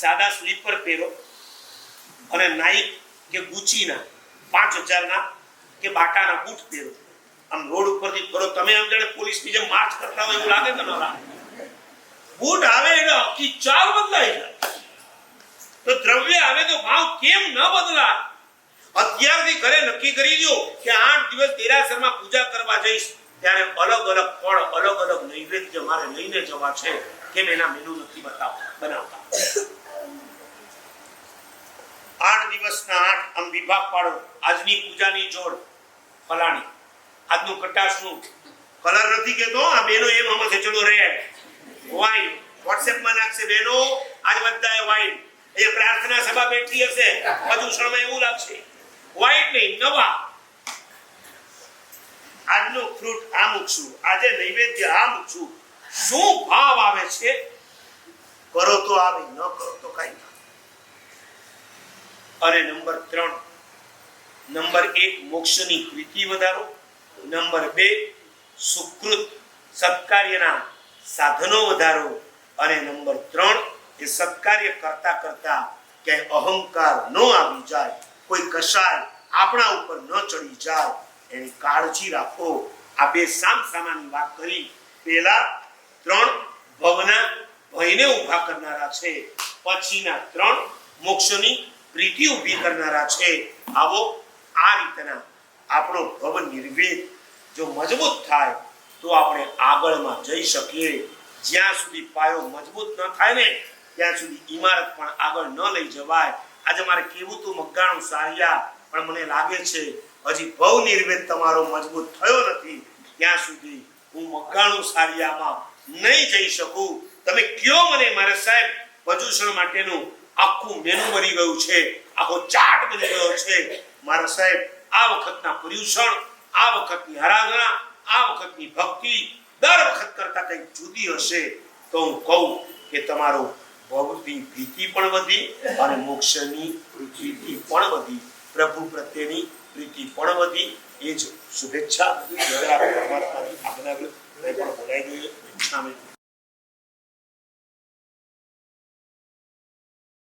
સાદા સ્લીપર પહેરો અને નાઈક કે ગુચીના પાંચ હજારના કે બાટાના બૂટ પહેરો. આમ રોડ ઉપરથી ફરો. તમે આમ જાણે પોલીસની જેમ માર્ચ કરતા હોય એવું લાગે તમારા? બૂટ આવે એટલે આખી ચાલ બદલાઈ જાય તો દ્રવ્ય આવે તો ભાવ કેમ ન બદલાય? અત્યારથી ઘરે નક્કી કરી લ્યો કે આઠ દિવસ દેરાસરમાં પૂજા કરવા જઈશ. ત્યારે અલગ અલગ ફળ, અલગ અલગ નૈવેદ્ય મારે લઈને જવા છે. કેમ એના મેનુ નથી બતાવ બનાવતા. દિવસના આઠ આમ વિભાગ પાડો. આજની પૂજાની જોડ, ફલાણી. આજનું કટાશનું કલર નથી કેતો, આ બેનો એમ આમાં છે ચલો રેડ. વાઈન વોટ્સએપમાં નાખશે, બેનો, આજ બધા વાઈન એ પ્રાર્થના સભા બેઠી હશે. પ્રદૂષણમાં એવું લાગશે. વાઈટ નહીં, નવા. આજનું ફ્રૂટ આ મૂકશું આજે નૈવેદ્ય આ મૂકશું શું ભાવ આવે છે? કરો તો આવે, ન કરો તો કઈ અને નંબર ત્રણ. નંબર એક, મોક્ષની પ્રીતિ વધારો. નંબર બે, સુકૃત સત્કાર્યના સાધનો વધારો. અને નંબર ત્રણ, એ સત્કાર્ય કરતા કરતા ક્યાંય અહંકાર ન આવી જાય. કોઈ કશાય આપણા ઉપર ન ચડી જાય. એની કાળજી રાખો. આ બે સામ સામાની વાત કરી. પહેલા ત્રણ ભવના ભયને ઊભા કરનારા છે. પછીના ત્રણ મોક્ષની પ્રીતિ ઊભી કરનારા છે. આવો આ રીતના આપણો ભવ નિર્વેદ જો મજબૂત થાય, તો આપણે આગળમાં જઈ શકીએ. જ્યાં સુધી પાયો મજબૂત ન થાય ને, ત્યાં સુધી ઈમારત પણ આગળ ન લઈ જવાય. આજે મારે કેવું તું મગાણું સારિયા, પણ મને લાગે છે હજી ભવ નિર્વેદ તમારો મજબૂત થયો નથી. ત્યાં સુધી હું મગાણું સારિયામાં નહીં જઈ શકું. તમે કયો મને મારે સાહેબ પ્રદૂષણ માટેનું આખું મેનુ બની ગયું છે. આખો ચાટ બની ગયો છે. મારા સાહેબ, આ વખતના પર્યુષણ આ વખતની આરાધના, આ વખતની ભક્તિ દર વખત કરતા કંઈક જુદી હશે તો હું કહું કે તમારો ભવની પ્રીતિ પણ વધી અને મોક્ષની પ્રીતિ પણ વધી. પ્રભુ પ્રત્યેની પ્રીતિ પણ વધી. એ જ શુભેચ્છા. પરમાત્માની આજ્ઞા પણ બોલાઈ ગયું સામે